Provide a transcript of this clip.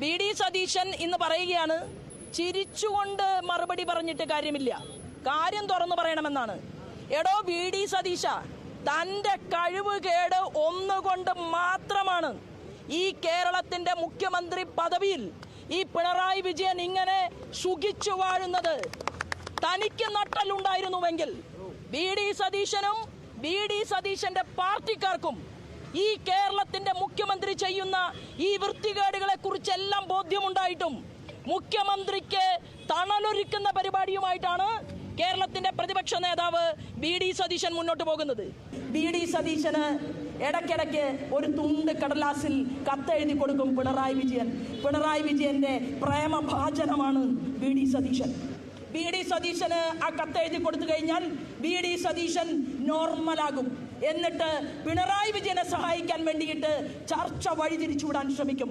B D Satheesan ഇന്ന് പറയുകയാണ് ചിരിച്ചുകൊണ്ട് മറുപടി പറഞ്ഞിട്ട് കാര്യമില്ല. കാര്യം തുറന്നു പറയണമെന്നാണ്. എടോ ബി ഡി സതീശ തന്റെ കഴിവ് കേട് ഒന്നുകൊണ്ട് മാത്രമാണ് ഈ കേരളത്തിന്റെ മുഖ്യമന്ത്രി പദവിയിൽ ഈ പിണറായി വിജയൻ ഇങ്ങനെ സുഖിച്ചു വാഴുന്നത്. തനിക്ക് നട്ടലുണ്ടായിരുന്നുവെങ്കിൽ B D Satheesan B D സതീശന്റെ പാർട്ടിക്കാർക്കും ഈ കേരളത്തിന്റെ മുഖ്യമന്ത്രി ചെയ്യുന്ന ഈ വൃത്തികേടുകളെ കുറിച്ചെല്ലാം ബോധ്യമുണ്ടായിട്ടും മുഖ്യമന്ത്രിക്ക് തണലൊരുക്കുന്ന പരിപാടിയുമായിട്ടാണ് കേരളത്തിന്റെ പ്രതിപക്ഷ നേതാവ് ബി ഡി സതീശൻ മുന്നോട്ട് പോകുന്നത്. ബി ഡി സതീശന് ഇടയ്ക്കിടയ്ക്ക് ഒരു തുണ്ട് കടലാസിൽ കത്തെഴുതി കൊടുക്കും പിണറായി വിജയൻ. പിണറായി വിജയന്റെ പ്രേമഭാചനമാണ് B D Satheesan. B D സതീശന് ആ കത്തെഴുതി കൊടുത്തു കഴിഞ്ഞാൽ ബി ഡി സതീശൻ നോർമലാകും. എന്നിട്ട് പിണറായി വിജയനെ സഹായിക്കാൻ വേണ്ടിയിട്ട് ചർച്ച വഴിതിരിച്ചുവിടാൻ ശ്രമിക്കും.